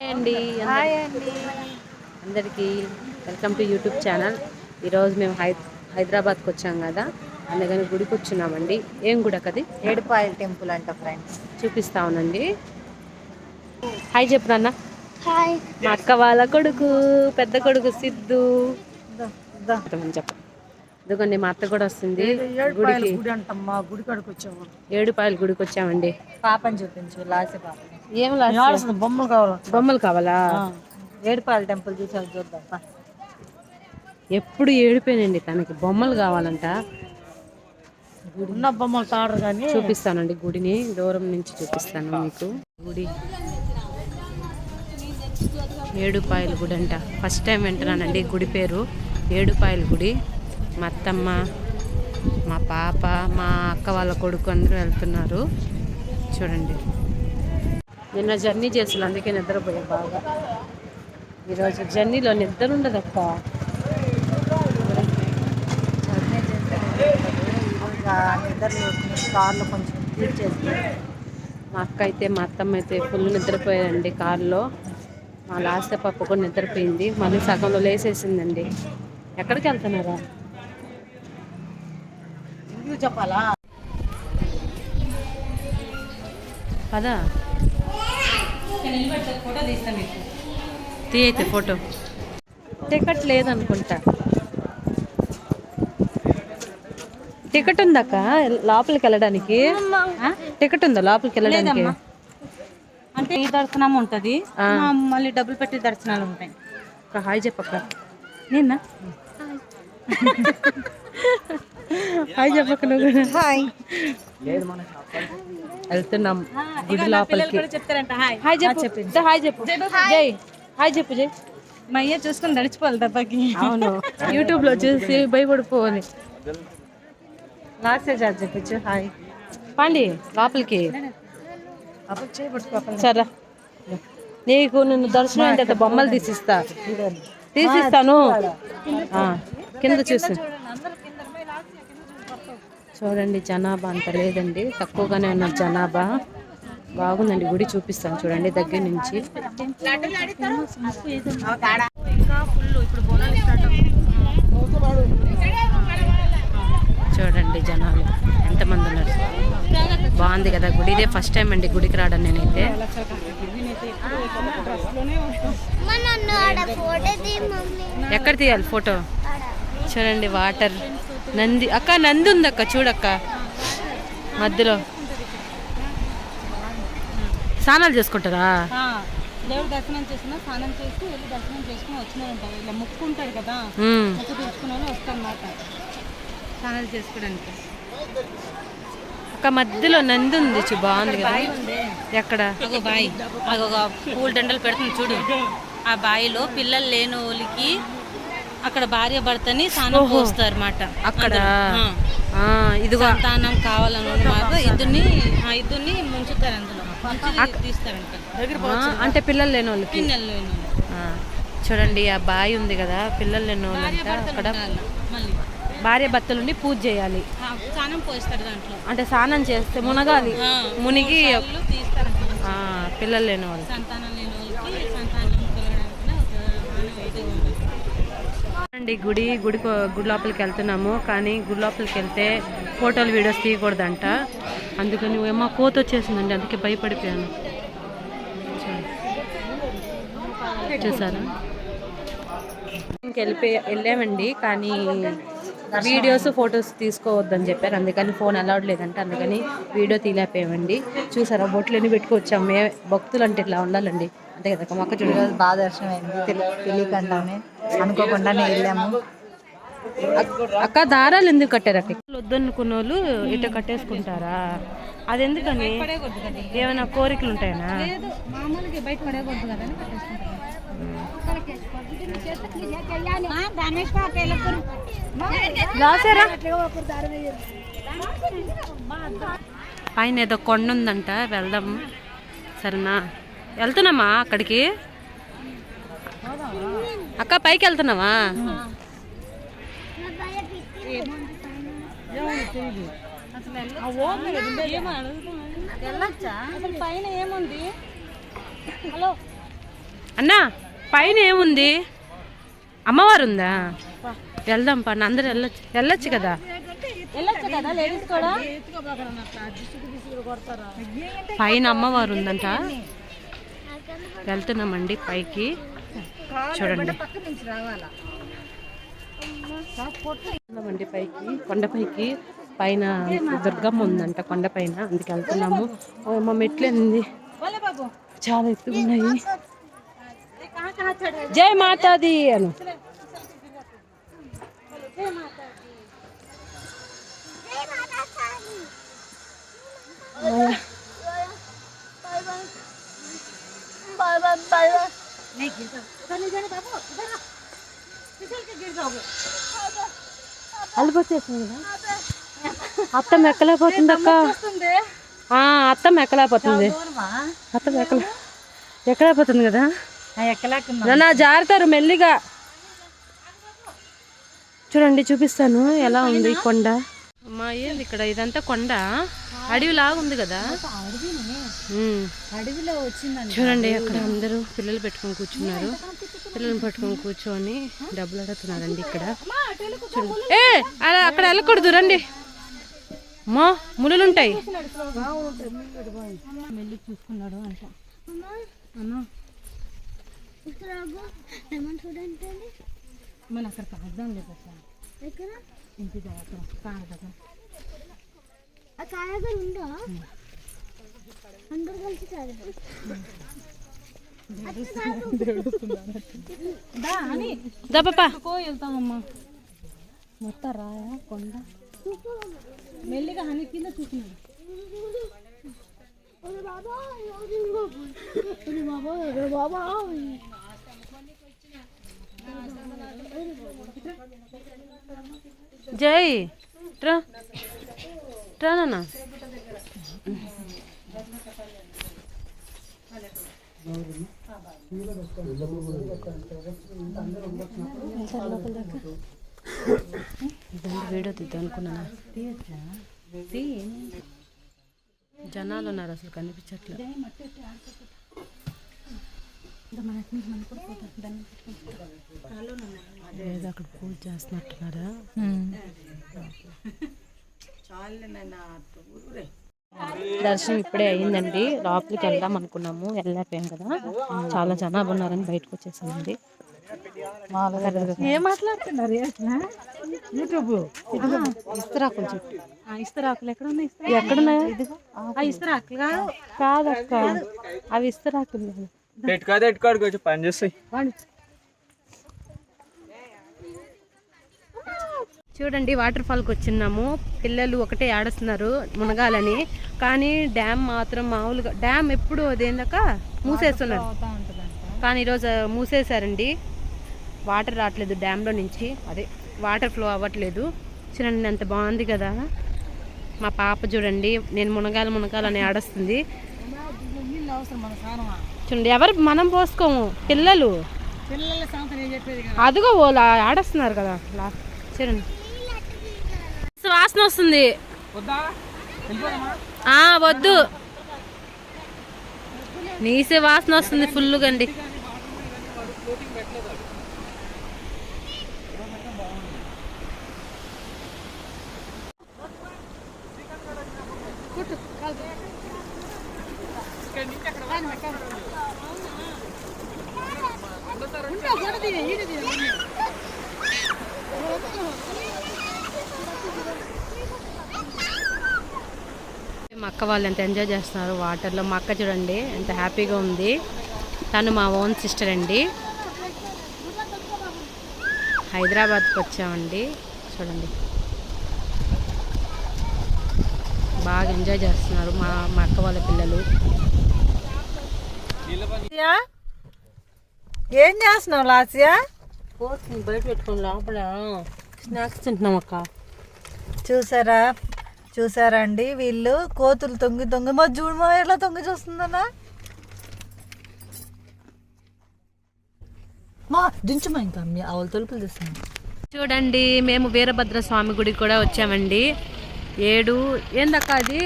Hi అండి. Hi అండి. అందరికీ వెల్కమ్ టు యూట్యూబ్ ఛానల్. ఈరోజు మేము హై హైదరాబాద్కి వచ్చాం కదా అందుకని గుడికి వచ్చినామండి. ఏం గుడి అది? ఏడుపాయల్ టెంపుల్ అంట ఫ్రెండ్స్. చూపిస్తా ఉనండి హాయ్ చెప్పు నాన్న. హాయ్. మా అక్క వాళ్ళ కొడుకు పెద్ద కొడుకు సిద్ధు. చెప్పు. ఎందుకండి మా అత్త కూడా వస్తుంది గుడికి. ఏడుపాయల గుడికి వచ్చామండి. పాపని చూపించు లాసి పాపని. ఏం బొమ్మలు కావాలి? బొమ్మలు కావాలా? ఏడుపాయల్ టెంపుల్ చూసాను చూద్దాం. ఎప్పుడు ఏడిపోయానండి తనకి బొమ్మలు కావాలంట. ఉన్న బొమ్మలు తాడరు కానీ చూపిస్తానండి గుడిని దూరం నుంచి చూపిస్తాను మీకు. గుడి. ఏడుపాయల గుడి అంట. ఫస్ట్ టైం వింటున్నానండి గుడి పేరు. ఏడుపాయల గుడి. మా అత్తమ్మ మా పాప మా అక్క వాళ్ళ కొడుకు అందరూ వెళ్తున్నారు. చూడండి. నిన్న జర్నీ చేసిన అందుకే నిద్రపోయా బాగా. ఈరోజు జర్నీలో నిద్ర ఉండదు అక్క జర్నీ చేస్తే ఈరోజు నిద్రలో కార్లో కొంచెం హీట్ మా అక్క అయితే మా అత్తమ్మ అయితే ఫుల్ నిద్రపోయారండి కారులో. మా లాస్ట్ పప్పు కూడా నిద్రపోయింది. మళ్ళీ సగంలో లేసేసిందండి. ఎక్కడికి వెళ్తున్నారా? చెప్పాలా? పదా. అయితే ఫోటో టికెట్ లేదనుకుంటా. టికెట్ ఉందక్క లోపలికి వెళ్ళడానికి? టికెట్ ఉందా లోపలికి వెళ్ళడానికి? అంటే ఈ దర్శనం ఉంటది. మళ్ళీ డబ్బులు పెట్టి దర్శనాలు ఉంటాయి. అక్క హాయ్ చెప్పక్క. నిన్న? హాయ్ నువ్వు. కూడా. హాయ్. వెళ్తున్నాం గుడి లోపలికి చెప్తారంట హాయ్. హాయ్ చెప్పు. దా, హాయ్ చెప్పు. జై హాయ్ చెప్పు జై. మా అయ్య చూసుకొని నడిచిపోవాలి దెబ్బకి. అవును. యూట్యూబ్లో చూసి భయపడిపోవాలి. లాస్ట్ చార్జ్ చెప్పించు హాయ్. పండి లోపలికి. సరే. నీకు నిన్ను దర్శనం అంటే అంత బొమ్మలు తీసిస్తా. తీసిస్తాను. ఆ, కింద చూసి. చూడండి జనాభా అంత లేదండి. తక్కువగానే ఉన్న జనాభా. బాగుందండి గుడి చూపిస్తాను చూడండి దగ్గర నుంచి. చూడండి జనాలు ఎంతమంది ఉన్నారు. బాగుంది కదా గుడి. ఇదే ఫస్ట్ టైం అండి గుడికి రావడం నేనైతే. ఎక్కడ తీయాలి ఫోటో? చూడండి వాటర్. నంది అక్క నంది ఉంది అక్క చూడక్క. మధ్యలో. స్నానాలు చేసుకుంటారా? దేవుడు దర్శనం చేసిన స్నానం చేసి వెళ్ళి దర్శనం చేసుకుని వచ్చినారంట ఇలా మొక్కుంటారు కదా. మొక్కు వాళ్ళు వస్తారన్నమాట స్నానాలు చేసుకోవడానికి. అక్క మధ్యలో నంది ఉంది చూ బాగుంది కదా. ఎక్కడ? అగో బాయి. అగో పూల దండలు పెడుతుంది చూడు. ఆ బాయిలో పిల్లలు లేని వాళ్ళకి అక్కడ భార్య భర్తని స్నానం పోస్తారు అన్నమాట అక్కడ? ఇదిగో. సంతానం కావాలని ఇద్దరిని ఇద్దరిని ముంచుతారు అందులో. ఆ, అంటే పిల్లలు లేని వాళ్ళకి? పిల్లలు లేని వాళ్ళు. చూడండి ఆ బావి ఉంది కదా పిల్లలు లేని వాళ్ళంతా అక్కడ భార్య భర్తలుండి పూజ చేయాలి. స్నానం పోస్తారు దాంట్లో. అంటే స్నానం చేస్తే మునగాలి. మునిగి వాళ్ళు పిల్లలు లేని వాళ్ళు సంతానం లేని వాళ్ళకి సంతానం కలగడానికి ఒక ఇది ఉంది. అండి గుడి గుడి గుడి లోపలికి వెళ్తున్నాము కానీ గుడి లోపలికి వెళ్తే ఫోటోలు వీడియోస్ తీయకూడదంట. అందుకని ఏమో కోత వచ్చేసిందండి అందుకే భయపడిపోయాను. చూసారా? ఇంకెళ్ళిపోయి వెళ్ళామండి కానీ వీడియోస్ ఫొటోస్ తీసుకోవద్దని చెప్పారు. అందుకని ఫోన్ అలౌడ్ లేదంటే అందుకని వీడియో తీలేకపోయామండి చూసారా బొట్లన్నీ పెట్టుకొచ్చాము మే భక్తులు అంటే ఇట్లా ఉండాలండి. అంతే కదా మొక్క చూడ బాగా దర్శనం అయింది తెలి- తెలియకుండానే అనుకోకుండానే వెళ్ళాము. అక్క దారాలు ఎందుకు కట్టారు అక్క? వద్దనుకున్న వాళ్ళు ఇట్లా కట్టేసుకుంటారా? అది ఎందుకని? ఏమైనా కోరికలు ఉంటాయనా? మామూలుగా బయట పడేయకూడదు కదా పైన ఏదో కొండ ఉందంట వెళ్దాం సరేనా? వెళ్తున్నామా అక్కడికి? అక్క పైకి వెళ్తున్నావా? పైన ఏముంది? హలో? అన్నా పైన ఏముంది? అమ్మవారు ఉందా వెళ్దాం పా అందరు వెళ్ళొచ్చు. వెళ్ళొచ్చు కదా? వెళ్ళొచ్చు కదా లేడీస్ కూడా? పైన అమ్మవారు ఉందంట వెళ్తున్నామండి పైకి. చూడండి. వెళ్తున్నామండి పైకి కొండపైకి పైన దుర్గమ్మ ఉందంట కొండపైన అందుకు వెళ్తున్నాము. మా మెట్లేంది చాలా ఎత్తున్నాయి ఉన్నాయి. జై మాతాది అను. అత్త మెక్కలేకపోతుంది అక్క. ఆ, అత్త మెక్కలేకపోతుంది. అత్త మెక్కలే. ఎక్కలేకపోతుంది కదా? నా జారుతారు మెల్లిగా. చూడండి చూపిస్తాను. ఎలా ఉంది కొండ? అమ్మా ఏంది ఇక్కడ? ఇదంతా కొండ? అడవిలాగా ఉంది కదా. అడవిలో వచ్చిందండి చూడండి అక్కడ అందరూ పిల్లలు పెట్టుకొని కూర్చున్నారు. పిల్లల్ని పట్టుకొని కూర్చొని డబ్బులు అడుగుతున్నారండి ఇక్కడ. ఏ అలా అక్కడ వెళ్ళకూడదు రండి. అమ్మా ములులుంటాయి చూసుకున్నాడు అంట. మన అక్కడ లేదు ఇంటి దగ్గర తాగదా ఆ కాయగూర ఉందా? అందరు కలిసి వెళ్తామమ్మా మొత్తం రాయా కొండ. మెల్లిగా హని కింద చూసినాడు. జై ట్రా ట్రా నాన్న. వీడియో తీద్దాం అనుకున్నాను. జనాలు ఉన్నారు అసలు కనిపించట్లేదు అక్కడ పూజ చేస్తున్నట్టున్నారా? దర్శనం ఇప్పుడే అయ్యిందండి లోపలికి వెళ్దాం అనుకున్నాము. వెళ్ళలేకపోయాం కదా. చాలా జనాభా ఉన్నారని బయటకు వచ్చేసామండి. ఏం మాట్లాడుతున్నారు? యూట్యూబ్? ఇస్తరాకులు చెప్పు. ఇస్తరాకులు ఎక్కడ ఉన్నాయి ఎక్కడున్నాయా? ఆ ఇస్తరాకులు కాదు. కాదక్క. అవి ఇస్తరాకులు. ఎట్టుకాదు ఎట్టుకాడు కొంచెం పని చేస్తాయి చూడండి వాటర్ ఫాల్కి వచ్చినాము. పిల్లలు ఒకటే ఆడుస్తున్నారు మునగాలని. కానీ డ్యామ్ మాత్రం మామూలుగా డ్యామ్ ఎప్పుడు అదేందాక మూసేస్తున్నారు. కానీ ఈరోజు మూసేశారండి. వాటర్ రావట్లేదు డ్యామ్లో నుంచి. అదే వాటర్ ఫ్లో అవ్వట్లేదు. చూడండి ఎంత బాగుంది కదా. మా పాప చూడండి నేను మునగాలి మునగాలని ఆడస్తుంది. చూడండి ఎవరు మనం పోసుకోము పిల్లలు. అదిగో వాళ్ళు ఆడస్తున్నారు కదా చూడండి. వాసన వస్తుంది. వద్దా? వెళ్ళిపోదామా? ఆ వద్దు. నీసే వాసన వస్తుంది ఫుల్గా అండి. మా అక్క వాళ్ళు ఎంత ఎంజాయ్ చేస్తున్నారు వాటర్లో మా అక్క చూడండి ఎంత హ్యాపీగా ఉంది. తను మా ఓన్ సిస్టర్ అండి. హైదరాబాద్కి వచ్చామండి. చూడండి. బాగా ఎంజాయ్ చేస్తున్నారు మా మా అక్క వాళ్ళ పిల్లలు. లాస్యా? ఏం చేస్తున్నావు లాస్యా? బయట పెట్టుకుని లోపల స్నాక్స్ తింటున్నాం అక్క. చూసారా? చూసారా అండి వీళ్ళు? కోతులు తొంగి తొంగి. మా చూడమా ఎలా తొంగి చూస్తుందన్నా? మా దించమా ఇంకా? మీ ఆవుల తలుపులు తీస్తున్నాం చూడండి మేము వీరభద్ర స్వామి గుడికి కూడా వచ్చామండి. ఏడు ఏందక్క అది?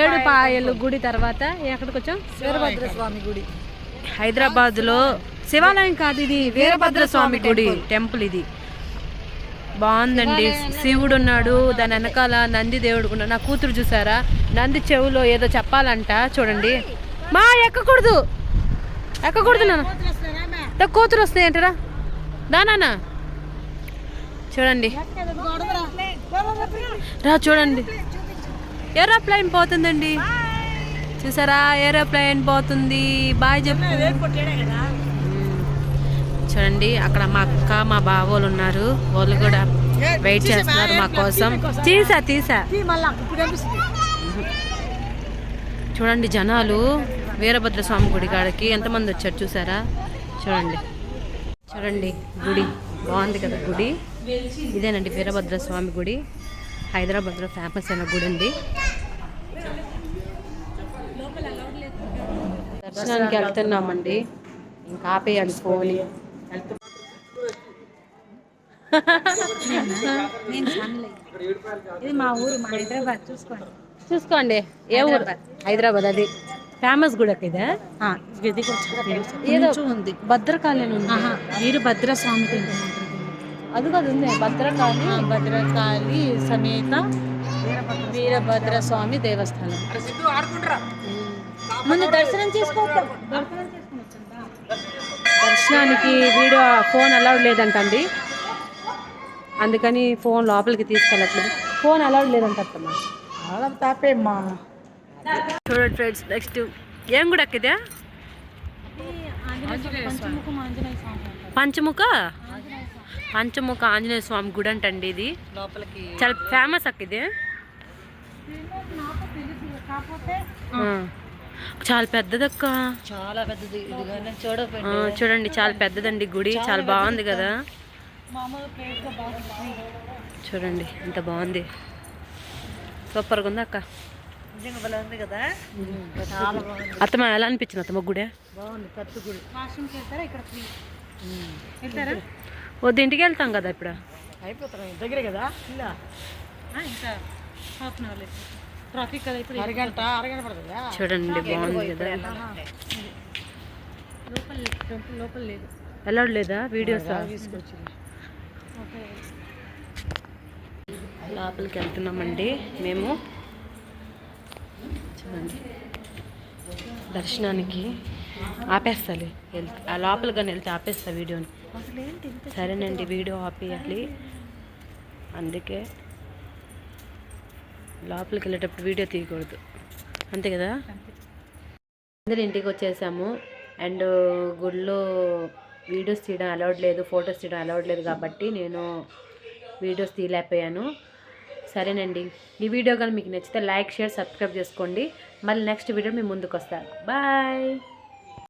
ఏడు పాయలు. గుడి తర్వాత ఎక్కడికి వచ్చాం? వీరభద్ర స్వామి గుడి. హైదరాబాద్లో శివాలయం కాదు ఇది వీరభద్ర స్వామి గుడి టెంపుల్ ఇది. బాగుందండి. శివుడు ఉన్నాడు దాని వెనకాల నంది దేవుడు ఉన్నాడు నా కూతురు చూసారా? నంది చెవులో ఏదో చెప్పాలంట చూడండి. మా ఎక్కకూడదు. ఎక్కకూడదు నాన్న. దా కూతురు వస్తాయి అంటారా? దానా చూడండి. రా చూడండి. ఏరోప్లేన్ పోతుందండి. చూసారా? ఏరోప్లేన్ పోతుంది. బాయ్ చెప్పు. చూడండి అక్కడ మా అక్క మా బావ వాళ్ళు ఉన్నారు. వాళ్ళు కూడా వెయిట్ చేస్తున్నారు మా కోసం. తీసా తీసా. చూడండి జనాలు వీరభద్ర స్వామి గుడి కాడికి ఎంతమంది వచ్చారు చూసారా? చూడండి. చూడండి గుడి. బాగుంది కదా గుడి. ఇదేనండి వీరభద్ర స్వామి గుడి. హైదరాబాద్లో ఫేమస్ అయిన గుడి అండి. దర్శనానికి వెళ్తున్నామండి. ఇంకా ఆపేయాలి ఫోన్ ఇది మా ఊరు మా హైదరాబాద్. చూసుకోండి. చూసుకోండి. ఏ ఊరు? హైదరాబాద్. అది. ఫేమస్ గుడి ఇదే. ఏదో కొంచెం ఉంది. భద్రకాళి ఉంది. ఆహా, వీరభద్ర స్వామి టెంపుల్ ఉంటుంది. అది కాదు ఉంది. భద్రకాళి భద్రకాళి సమేత వీరభద్ర స్వామి దేవస్థానం ముందు దర్శనం చేసుకోవద్దాం దర్శనం చేసుకుని. దర్శనానికి వీడియో ఫోన్ అలౌడ్ లేదంటండి. అందుకని ఫోన్ లోపలికి తీసుకెళ్ళట్లేదు. ఫోన్ అలౌడ్ లేదంట తాపేమ్మా చూడండి ఫ్రెండ్స్ నెక్స్ట్ ఏం కూడా అక్కిదే పంచముఖ? పంచముఖ ఆంజనేయ స్వామి గుడి అంటండి ఇది. లోపలికి చాలా ఫేమస్ అక్క ఇది. ఆ. చాలా పెద్దదక్క? చాలా పెద్దది. చూడండి చాలా పెద్దదండి గుడి. చాలా బాగుంది కదా? చూడండి ఎంత బాగుంది. సూపర్గా ఉంది అక్క? అత్తమ్మ ఎలా అనిపించింది అత్తమ్మ గుడి? వద్దు ఇంటికి వెళ్తాం కదా ఇప్పుడు? అయిపోతున్నాం దగ్గరే కదా? చూడండి బాగుంది కదా? లోపల లోపల అలౌడ్ లేదా వీడియోస్? లోపలికి వెళ్తున్నామండి మేము. చూడండి. దర్శనానికి ఆపేస్తాలి. వెళ్తే ఆ లోపలికి కానీ వెళ్తే ఆపేస్తా వీడియోని. సరేనండి వీడియో ఆపేయాలి. అందుకే లోపలికి వెళ్ళేటప్పుడు వీడియో తీయకూడదు. అంతే కదా? అందరు ఇంటికి వచ్చేసాము. అండ్ గుడిలో వీడియోస్ తీయడం అలౌడ్ లేదు ఫొటోస్ తీయడం అలౌడ్ లేదు కాబట్టి నేను వీడియోస్ తీయలేకపోయాను. సరేనండి. ఈ వీడియో కానీ మీకు నచ్చితే లైక్ షేర్ సబ్స్క్రైబ్ చేసుకోండి. మళ్ళీ నెక్స్ట్ వీడియో మీ ముందుకు వస్తాను బాయ్!